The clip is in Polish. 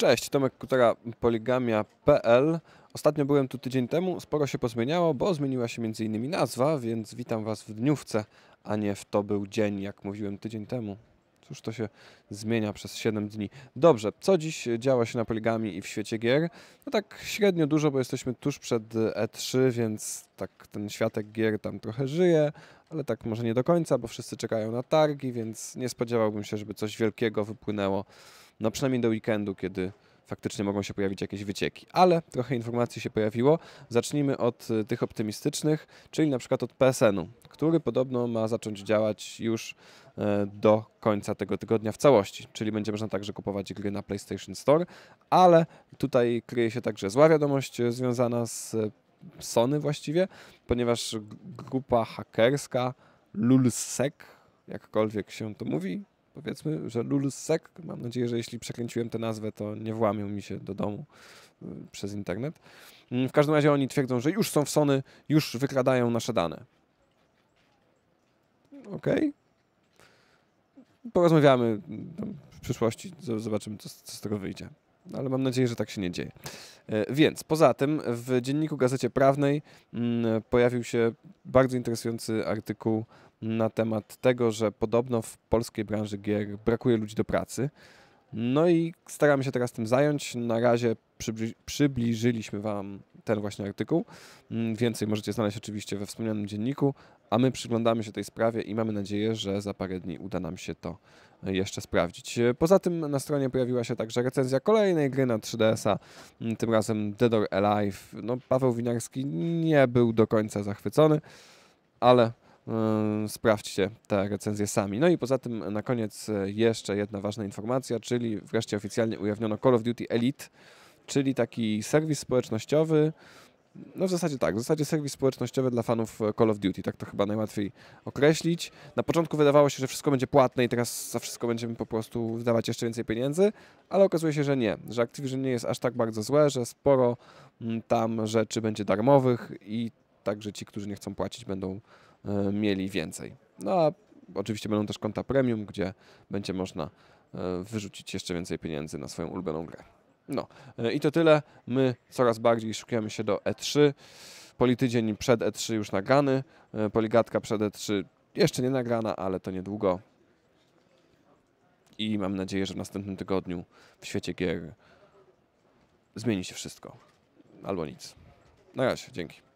Cześć, Tomek Kutera, poligamia.pl. Ostatnio byłem tu tydzień temu, sporo się pozmieniało, bo zmieniła się m.in. nazwa, więc witam Was w dniówce, a nie w to był dzień, jak mówiłem tydzień temu. Cóż to się zmienia przez 7 dni. Dobrze, co dziś działo się na poligami i w świecie gier? No tak średnio dużo, bo jesteśmy tuż przed E3, więc tak ten światek gier tam trochę żyje, ale tak może nie do końca, bo wszyscy czekają na targi, więc nie spodziewałbym się, żeby coś wielkiego wypłynęło no przynajmniej do weekendu, kiedy faktycznie mogą się pojawić jakieś wycieki. Ale trochę informacji się pojawiło. Zacznijmy od y, tych optymistycznych, czyli na przykład od PSN-u, który podobno ma zacząć działać już e, do końca tego tygodnia w całości, czyli będzie można także kupować gry na PlayStation Store, ale tutaj kryje się także zła wiadomość e, związana z e, Sony właściwie, ponieważ grupa hakerska Lulsec, jakkolwiek się to mówi, powiedzmy, że Lulsec, mam nadzieję, że jeśli przekręciłem tę nazwę, to nie włamią mi się do domu y, przez internet. Mm, w każdym razie oni twierdzą, że już są w Sony, już wykradają nasze dane. Okej. Okay. Porozmawiamy w przyszłości, zobaczymy, co, co z tego wyjdzie ale mam nadzieję, że tak się nie dzieje. E, więc poza tym w dzienniku Gazecie Prawnej mm, pojawił się bardzo interesujący artykuł na temat tego, że podobno w polskiej branży gier brakuje ludzi do pracy. No i staramy się teraz tym zająć. Na razie przybliżyliśmy Wam ten właśnie artykuł. Mm, więcej możecie znaleźć oczywiście we wspomnianym dzienniku, a my przyglądamy się tej sprawie i mamy nadzieję, że za parę dni uda nam się to jeszcze sprawdzić. Poza tym na stronie pojawiła się także recenzja kolejnej gry na 3DS-a, mm, tym razem Dead or Alive. No, Paweł Winiarski nie był do końca zachwycony, ale sprawdźcie te recenzje sami. No i poza tym na koniec jeszcze jedna ważna informacja, czyli wreszcie oficjalnie ujawniono Call of Duty Elite, czyli taki serwis społecznościowy, no w zasadzie tak, w zasadzie serwis społecznościowy dla fanów e, Call of Duty, tak to chyba najłatwiej określić. Na początku wydawało się, że wszystko będzie płatne i teraz za wszystko będziemy po prostu wydawać jeszcze więcej pieniędzy, ale okazuje się, że nie, że Activision nie jest aż tak bardzo złe, że sporo mm, tam rzeczy będzie darmowych i także ci, którzy nie chcą płacić będą e, mieli więcej. No a oczywiście będą też konta premium, gdzie będzie można e, wyrzucić jeszcze więcej pieniędzy na swoją ulubioną grę. No e, i to tyle. My coraz bardziej szukamy się do E3. Politydzień przed E3 już nagrany. E, poligatka przed E3 jeszcze nie nagrana, ale to niedługo. I mam nadzieję, że w następnym tygodniu w świecie gier zmieni się wszystko. Albo nic. Na razie, dzięki.